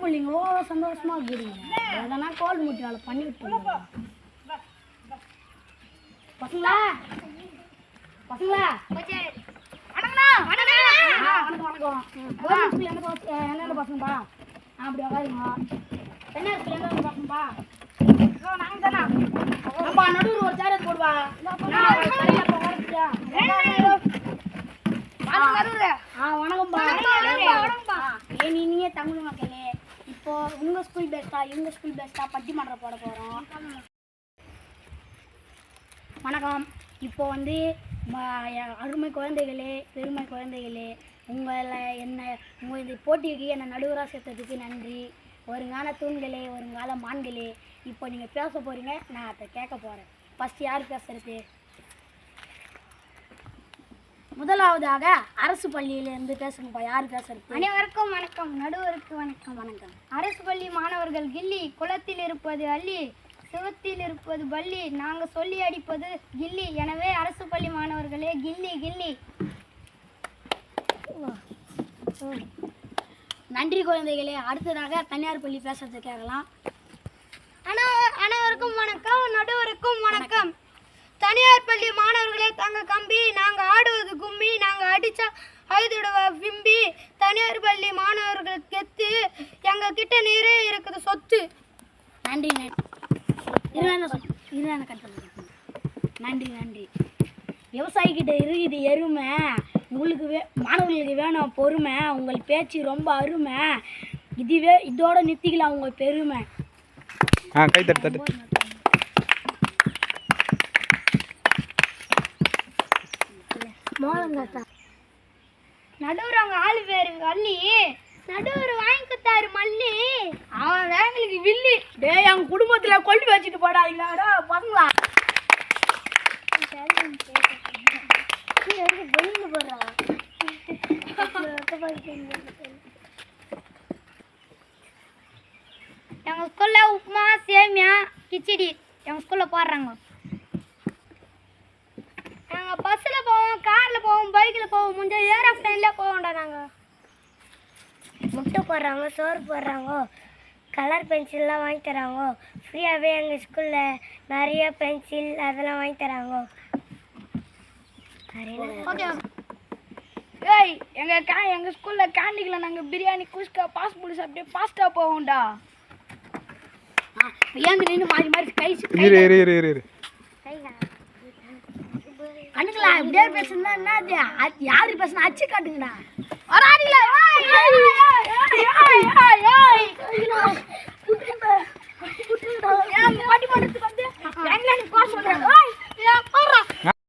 பிள்ளைங்க ஓ சந்தோஷமா இருக்கிறீங்க எதனா கோல் மூட்டி வேலை பண்ணிக்கிட்டு இருக்கீங்க. பசங்களா? பசங்களா? எந்தெந்த பசங்கப்பா அப்படி உட்காருங்க ஸ்கூல் எந்தெந்த பசங்கப்பா நாங்க தானா நம்ம நடுவில் ஒரு சேர் போடுவா. உங்கள் உங்க ஸ்கூல் பெஸ்ட்டா இவங்க ஸ்கூல் பெஸ்ட்டா பட்டிமன்றம் போட போறோம். வணக்கம். இப்போ வந்து அருமை குழந்தைகளே பெருமை குழந்தைகளே உங்களை என்ன உங்கள் இந்த போட்டிக்கு என்னை நடுவராக சேர்த்ததுக்கு நன்றி. வருங்கால தூண்களே ஒருங்கால மான்களே இப்போ நீங்கள் பேச போகிறீங்க நான் அதை கேட்க போகிறேன் ஃபஸ்ட் யார் பேசுறது? முதலாவதாக அரசு பள்ளியிலேருந்து பேசுங்கப்பா யார் பேசுறது? அனைவருக்கும் வணக்கம் நடுவருக்கு வணக்கம். வணக்கம். அரசு பள்ளி மாணவர்கள் கில்லி குளத்தில் இருப்பது அள்ளி சிவத்தில் இருப்பது பள்ளி. நாங்க சொல்லி அடிப்பது கில்லி. எனவே அரசு பள்ளி மாணவர்களே கில்லி கில்லி. நன்றி குழந்தைகளே அடுத்ததாக தனியார் பள்ளி பேசுறது கேட்கலாம். அனைவ- அனைவருக்கும் வணக்கம் நடுவருக்கும் வணக்கம் தனியார் பள்ளி மாணவர்களே தங்க கம்பி நாங்க ஆடுவது கும்மி நாங்க அடிச்சா அழுதுடுவ விம்பி தனியார் பள்ளி மாணவர்கள் கெத்து எங்க கிட்ட நிறைய இருக்குது சொத்து. நன்றி நன்றி. நன்றி நன்றி. விவசாயிக்கிட்ட இருக்குது எருமை. உங்களுக்கு வே மாணவர்களுக்கு வேணும் பொறுமை. உங்கள் பேச்சு ரொம்ப அருமை. இதுவே இதோட நிறுத்திக்கலாம் உங்கள் பெருமை. ஆ கை தட்டு தட்டு. நடுவர் அவங்க ஆளு பேரு வள்ளி நடுவர் வாங்கி கொடுத்தாரு மல்லி. அவன் எங்களுக்கு வில்லி. டேய் என் குடும்பத்தில் கொண்டு வச்சுட்டு போடாதீங்கடா பசங்களா வெளியில போடுறா எங்க ஸ்கூல்ல உப்புமா சேமியா கிச்சடி. எங்க ஸ்கூல்ல போடுறாங்க போவோம் பைக்ல போவோம் முடிஞ்ச ஏரோப்ளைன்ல போவோம்டா நாங்க. முட்டை போடுறாங்க சோறு போடுறாங்க கலர் பென்சில்லாம் வாங்கி தராங்க. ஃப்ரீயாகவே எங்கள் ஸ்கூலில் நிறைய பென்சில் அதெல்லாம் வாங்கி தராங்க. ஓகே ஏய் எங்க கா எங்க ஸ்கூல்ல கேண்டீன்ல நாங்க பிரியாணி குஸ்கா பாஸ் புடி சாப்பிட்டு பாஸ்டா போவோம்டா. ஏந்து நின்று மாறி மாறி கை இரு இரு இரு இரு. அனுங்களா இப்படியே பேசுனா என்ன அது யாரு பேசுனா அச்சு காட்டுங்கடா ஒரு அடிங்களா பட்டி போட்டு